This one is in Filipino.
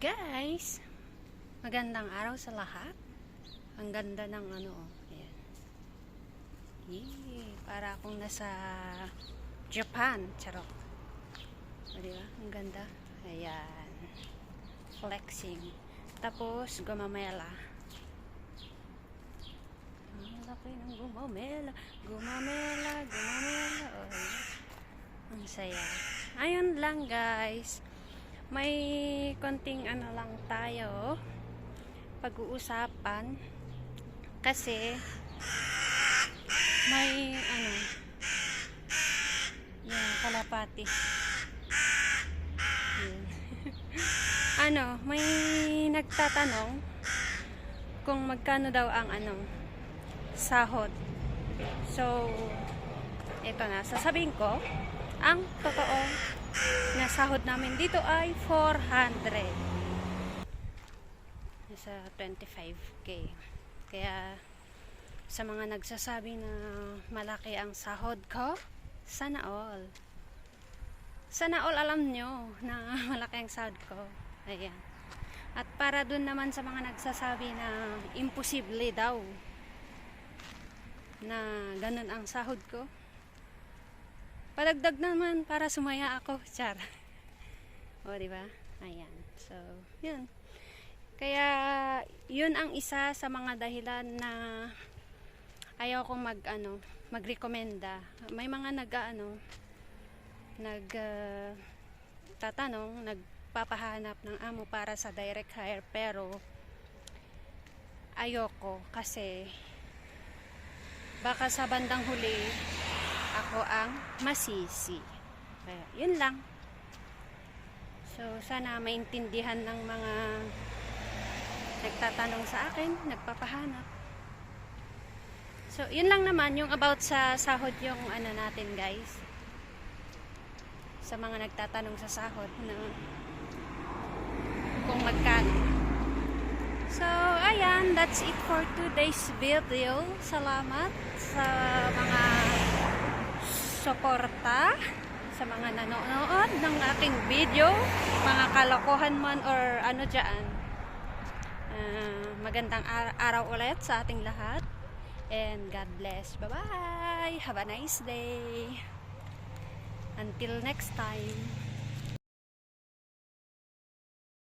guys! Magandang araw sa lahat. Ang ganda ng ano, oh. Ayan. Yee, para akong nasa Japan. Charot. O, diba? Ang ganda. Ayan. Flexing. Tapos, gumamela. Ang laki ng gumamela. Gumamela, gumamela. Oh. Ang saya. Ayun lang guys. May konting ano lang tayo. Pag-uusapan. Kasi may ano yung kalapati. Yun. ano may nagtatanong kung magkano daw ang ano sahod. So ito na. Sasabihin ko ang totoo sahod namin dito ay 400 nasa 25k kaya sa mga nagsasabi na malaki ang sahod ko sana all. Sana all alam nyo na malaki ang sahod ko. Ayan. At para dun naman sa mga nagsasabi na imposible daw na ganun ang sahod ko Padagdag naman para sumaya ako, char. O, di ba? Ayan. So, yun. Kaya, yun ang isa sa mga dahilan na ayaw kong mag, ano, magrekomenda. May mga nag, ano, nag, ah, tatanong, nagpapahanap ng amo para sa direct hire, pero, ayoko kasi baka sa bandang huli ako ang masisi. Kaya, yun lang. So, sana maintindihan ng mga nagtatanong sa akin, nagpapahanap. So, yun lang naman yung about sa sahod yung ano natin guys. Sa mga nagtatanong sa sahod na kung magkano. So, ayan, that's it for today's video. Salamat sa mga suporta sa mga nanonood ng aking video, mga kalokohan man or ano dyan. Ah, magandang ar- araw ulit sa ating lahat. And God bless. Bye-bye. Have a nice day. Until next time.